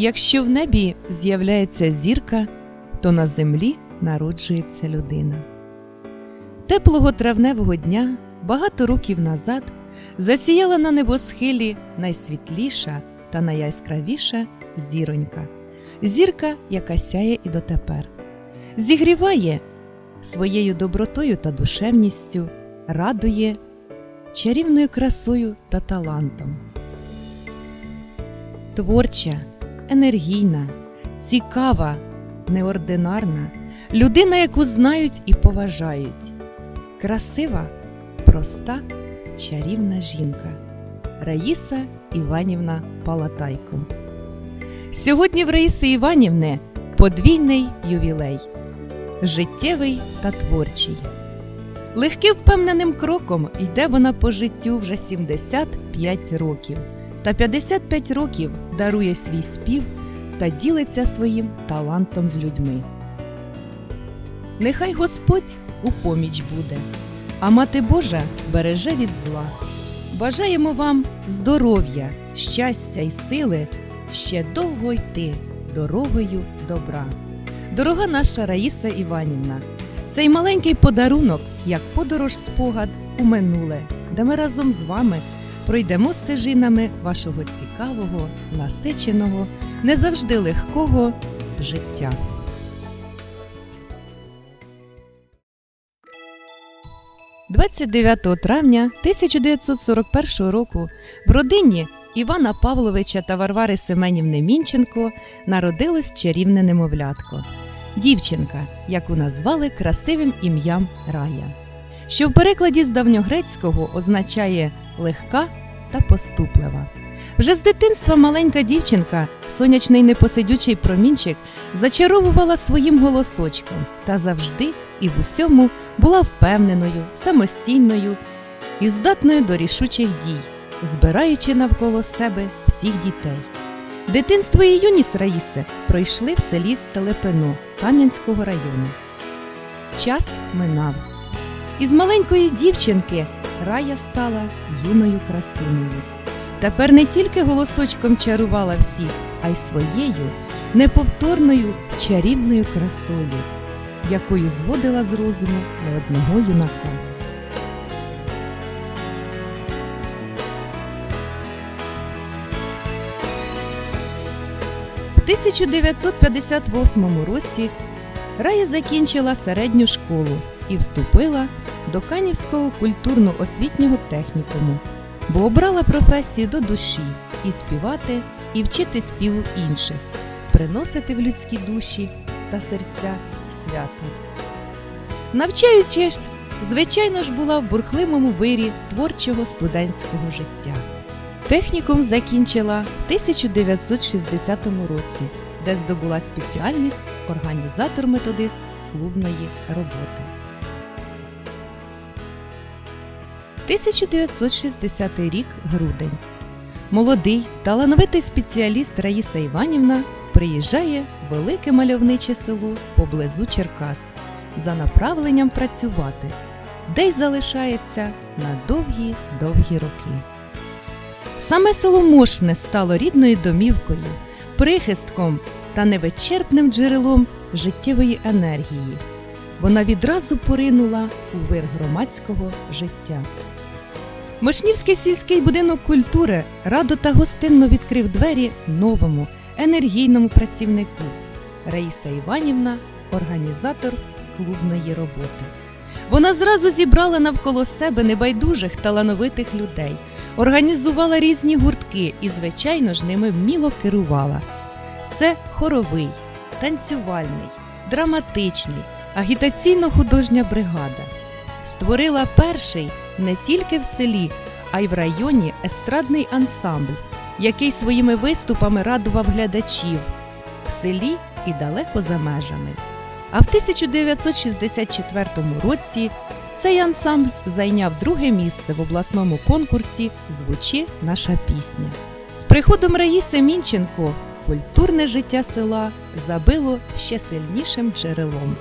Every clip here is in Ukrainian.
Якщо в небі з'являється зірка, то на землі народжується людина. Теплого травневого дня багато років назад засіяла на небосхилі найсвітліша та найяскравіша зіронька. Зірка, яка сяє і дотепер, зігріває своєю добротою та душевністю, радує чарівною красою та талантом. Творча, енергійна, цікава, неординарна, людина, яку знають і поважають, красива, проста, чарівна жінка Раїса Іванівна Палатайко. Сьогодні в Раїси Іванівни подвійний ювілей життєвий та творчий. Легким впевненим кроком йде вона по життю вже 75 років, та 55 років дарує свій спів та ділиться своїм талантом з людьми. Нехай Господь у поміч буде, а Мати Божа береже від зла. Бажаємо вам здоров'я, щастя й сили ще довго йти дорогою добра. Дорога наша Раїса Іванівна, цей маленький подарунок, як подорож спогад у минуле, де ми разом з вами пройдемо стежинами вашого цікавого, насиченого, не завжди легкого життя. – 29 травня 1941 року в родині Івана Павловича та Варвари Семенівни Мінченко народилось чарівне немовлятко. Дівчинка, яку назвали красивим ім'ям Рая, що в перекладі з давньогрецького означає легка та поступлива. Вже з дитинства маленька дівчинка, сонячний непосидючий промінчик, зачаровувала своїм голосочком та завжди і в усьому була впевненою, самостійною і здатною до рішучих дій, збираючи навколо себе всіх дітей. Дитинство і юність Раїси пройшли в селі Телепино Кам'янського району. Час минав. Із маленької дівчинки Рая стала юною красунею. Тепер не тільки голосочком чарувала всіх, а й своєю неповторною чарівною красою, якою зводила з розуму не одного юнака. В 1958 році Рая закінчила середню школу і вступила до Канівського культурно-освітнього технікуму, бо обрала професію до душі і співати, і вчити співу інших, приносити в людські душі та серця свято. Навчаючись, звичайно ж, була в бурхливому вирі творчого студентського життя. Технікум закінчила в 1960 році, де здобула спеціальність організатор-методист клубної роботи. 1960 рік грудень. Молодий талановитий спеціаліст Раїса Іванівна приїжджає в велике мальовниче село поблизу Черкас за направленням працювати, де й залишається на довгі-довгі роки. Саме село Мошне стало рідною домівкою, прихистком та невичерпним джерелом життєвої енергії. Вона відразу поринула у вир громадського життя. Мошнівський сільський будинок культури радо та гостинно відкрив двері новому енергійному працівнику. Раїса Іванівна, організатор клубної роботи. Вона зразу зібрала навколо себе небайдужих талановитих людей, організувала різні гуртки і, звичайно ж, ними вміло керувала. Це хоровий, танцювальний, драматичний, агітаційно-художня бригада. Створила перший не тільки в селі, а й в районі естрадний ансамбль, який своїми виступами радував глядачів в селі і далеко за межами. А в 1964 році цей ансамбль зайняв друге місце в обласному конкурсі Звучи наша пісня. З приходом Раїси Мінченко культурне життя села забило ще сильнішим джерелом.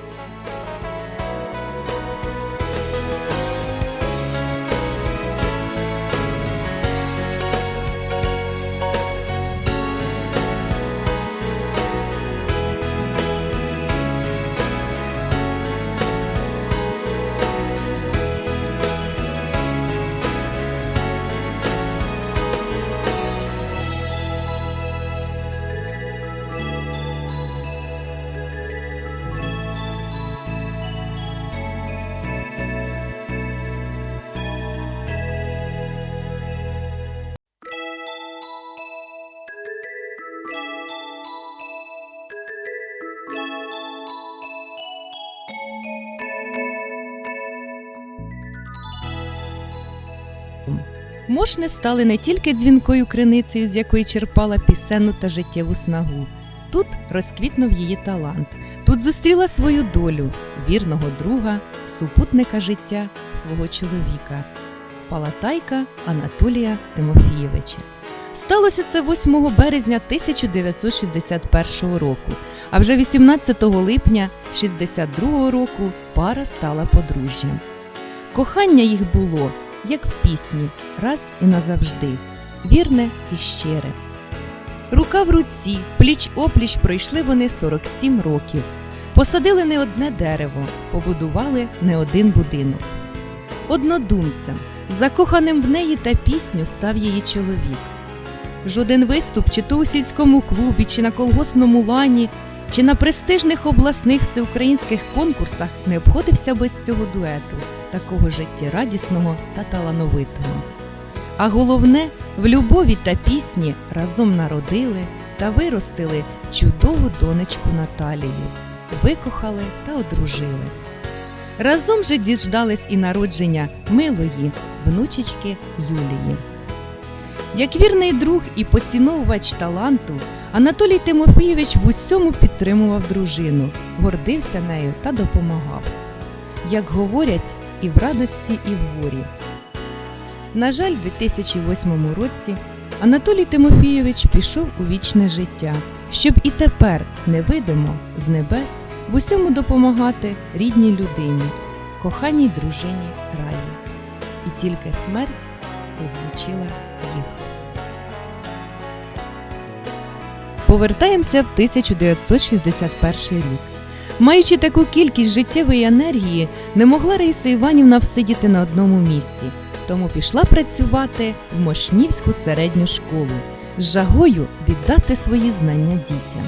Мошни стали не тільки дзвінкою криницею, з якої черпала пісенну та життєву снагу. Тут розквітнув її талант. Тут зустріла свою долю, вірного друга, супутника життя свого чоловіка, Палатайка Анатолія Тимофійовича. Сталося це 8 березня 1961 року, а вже 18 липня 62 року пара стала подружжям. Кохання їх було, як в пісні, раз і назавжди, вірне і щире. Рука в руці, пліч опліч пройшли вони 47 років. Посадили не одне дерево, побудували не один будинок. Однодумцем, закоханим в неї та пісню став її чоловік. Жоден виступ, чи то у сільському клубі, чи на колгосному лані, чи на престижних обласних всеукраїнських конкурсах не обходився без цього дуету, такого життєрадісного та талановитого. А головне, в любові та пісні разом народили та виростили чудову донечку Наталію, викохали та одружили. Разом же діждались і народження милої внучечки Юлії. Як вірний друг і поціновувач таланту, Анатолій Тимофійович в усьому підтримував дружину, гордився нею та допомагав. Як говорять, і в радості, і в горі. На жаль, у 2008 році Анатолій Тимофійович пішов у вічне життя, щоб і тепер невидимо з небес в усьому допомагати рідній людині, коханій дружині Раї. І тільки смерть розлучила їх. Повертаємося в 1961 рік. Маючи таку кількість життєвої енергії, не могла Раїса Іванівна всидіти на одному місці, тому пішла працювати в Мошнівську середню школу з жагою віддати свої знання дітям.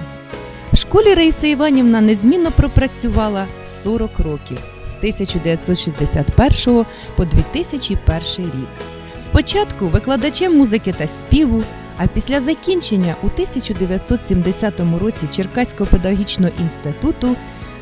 В школі Раїса Іванівна незмінно пропрацювала 40 років з 1961 по 2001 рік. Спочатку викладачем музики та співу, а після закінчення у 1970 році Черкаського педагогічного інституту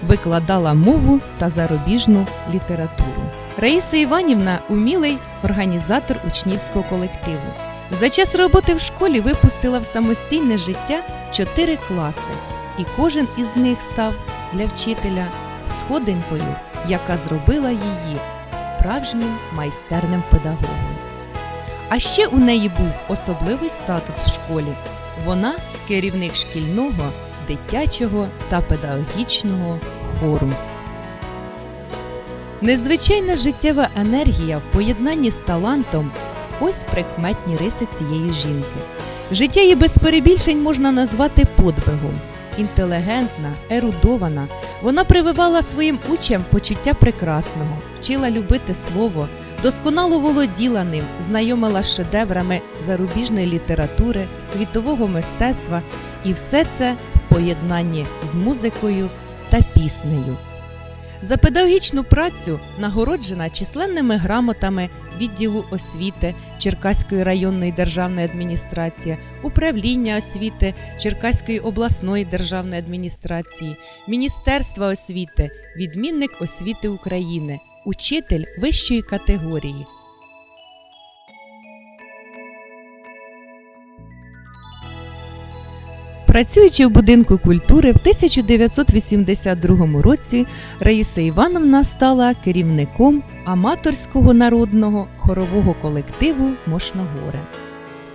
викладала мову та зарубіжну літературу. Раїса Іванівна умілий організатор учнівського колективу. За час роботи в школі випустила в самостійне життя чотири класи, і кожен із них став для вчителя сходинкою, яка зробила її справжнім майстерним педагогом. А ще у неї був особливий статус в школі. Вона керівник шкільного, дитячого та педагогічного хору. Незвичайна життєва енергія в поєднанні з талантом ось прикметні риси цієї жінки. Життя її без перебільшень можна назвати подвигом. Інтелігентна, ерудована, вона прививала своїм учням почуття прекрасного, вчила любити слово, досконало володіла ним, знайомила з шедеврами зарубіжної літератури, світового мистецтва і все це поєднанні з музикою та піснею. За педагогічну працю нагороджена численними грамотами відділу освіти Черкаської районної державної адміністрації, управління освіти Черкаської обласної державної адміністрації, Міністерства освіти, відмінник освіти України, учитель вищої категорії. Працюючи в будинку культури в 1982 році, Раїса Івановна стала керівником аматорського народного хорового колективу Мошногоре.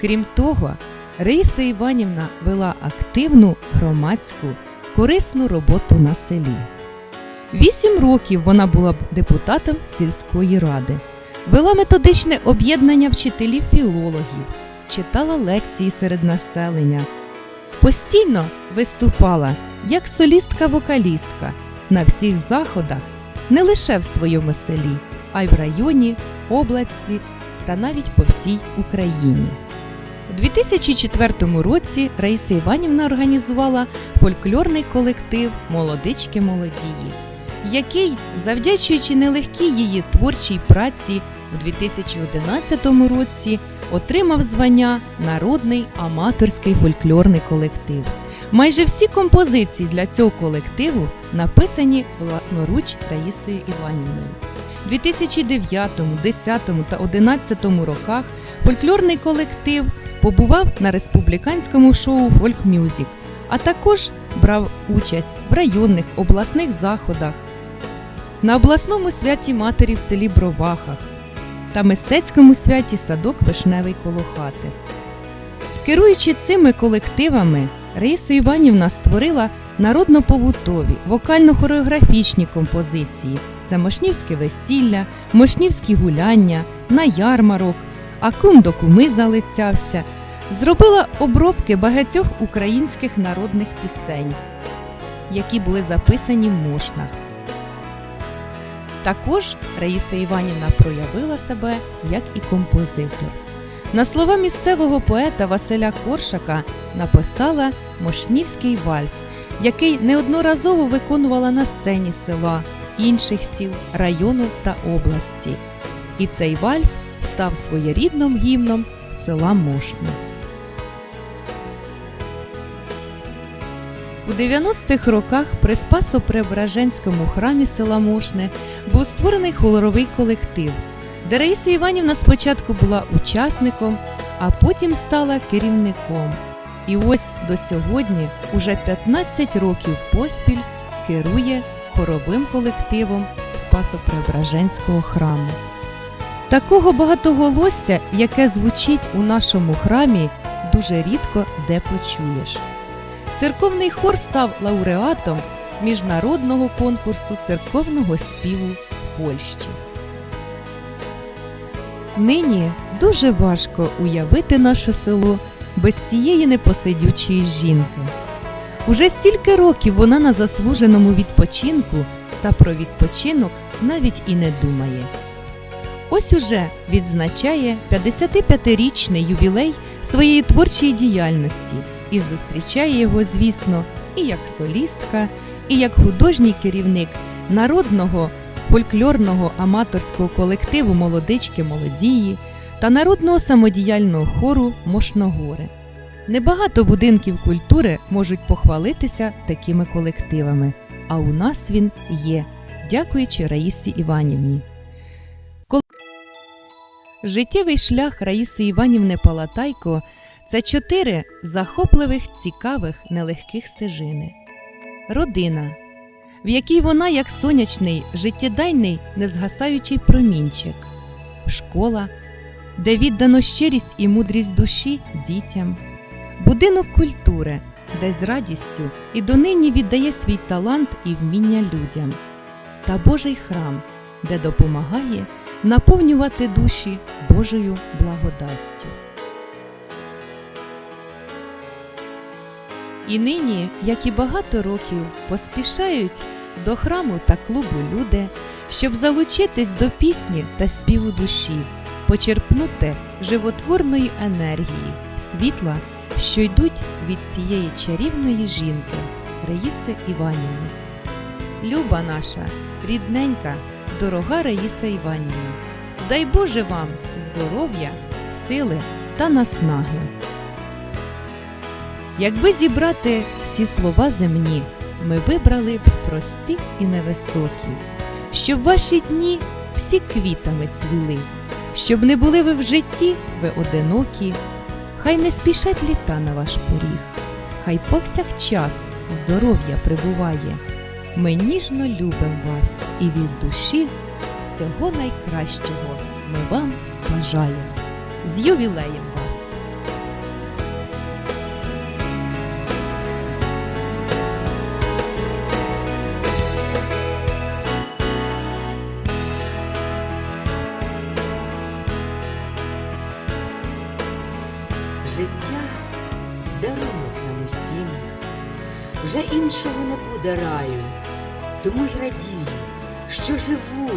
Крім того, Раїса Іванівна вела активну громадську корисну роботу на селі. Вісім років вона була депутатом сільської ради, вела методичне об'єднання вчителів-філологів, читала лекції серед населення. Постійно виступала як солістка-вокалістка на всіх заходах не лише в своєму селі, а й в районі, області та навіть по всій Україні. У 2004 році Раїса Іванівна організувала фольклорний колектив Молодички молодії, який, завдячуючи нелегкій її творчій праці, у 2011 році отримав звання Народний аматорський фольклорний колектив. Майже всі композиції для цього колективу написані власноруч Раїсою Іванівною. У 2009, 2010 та 2011 роках Фольклорний колектив побував на республіканському шоу Фольк Мюзік, а також брав участь в районних обласних заходах, на обласному святі матері в селі Бровахах та мистецькому святі садок Вишневий коло хати. Керуючи цими колективами, Раїса Іванівна створила народно-побутові, вокально-хореографічні композиції. Це Мошнівське весілля, Мошнівські гуляння, на ярмарок, а кум до куми залицявся. Зробила обробки багатьох українських народних пісень, які були записані в мошнах. Також Раїса Іванівна проявила себе як і композитор. На слова місцевого поета Василя Коршака написала Мошнівський вальс, який неодноразово виконувала на сцені села, інших сіл, району та області. І цей вальс став своєрідним гімном села Мошна. У 90-х роках при Спасо-Преображенському храмі села Мошне був створений хоровий колектив, де Раїса Іванівна спочатку була учасником, а потім стала керівником. І ось до сьогодні, уже 15 років поспіль, керує хоровим колективом Спасо-Преображенського храму. Такого багатоголосся, яке звучить у нашому храмі, дуже рідко де почуєш. Церковний хор став лауреатом міжнародного конкурсу церковного співу в Польщі. Нині дуже важко уявити наше село без цієї непосидючої жінки. Уже стільки років вона на заслуженому відпочинку та про відпочинок навіть і не думає. Ось уже відзначає 55-річний ювілей своєї творчої діяльності і зустрічає його, звісно, і як солістка, і як художній керівник народного фольклорного аматорського колективу Молодички молодії та народного самодіяльного хору Мошногори. Небагато будинків культури можуть похвалитися такими колективами, а у нас він є, дякуючи Раїсі Іванівні. Життєвий шлях Раїси Іванівни Палатайко це чотири захопливих, цікавих, нелегких стежини. Родина, в якій вона, як сонячний, життєдайний, незгасаючий промінчик, школа, де віддано щирість і мудрість душі дітям, будинок культури, де з радістю і донині віддає свій талант і вміння людям, та Божий храм, де допомагає наповнювати душі Божою благодаттю. І нині, як і багато років, поспішають до храму та клубу люди, щоб залучитись до пісні та співу душі, почерпнути животворної енергії, світла, що йдуть від цієї чарівної жінки, Раїси Іванівни. Люба наша, рідненька, дорога Раїса Іванівна, дай Боже вам здоров'я, сили та наснаги. Якби зібрати всі слова земні, ми вибрали б прості і невисокі, щоб ваші дні всі квітами цвіли, щоб не були ви в житті, ви одинокі, хай не спішать літа на ваш поріг, хай повсякчас здоров'я прибуває. Ми ніжно любимо вас і від душі всього найкращого ми вам бажаємо. З ювілеєм вже іншого не буде раю, тому й радію, що живу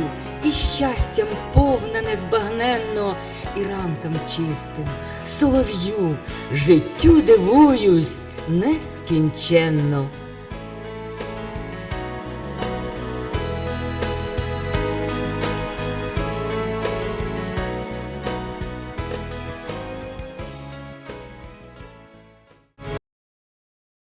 і щастям повна незбагненно, і ранком чистим, солов'ю, життю дивуюсь нескінченно.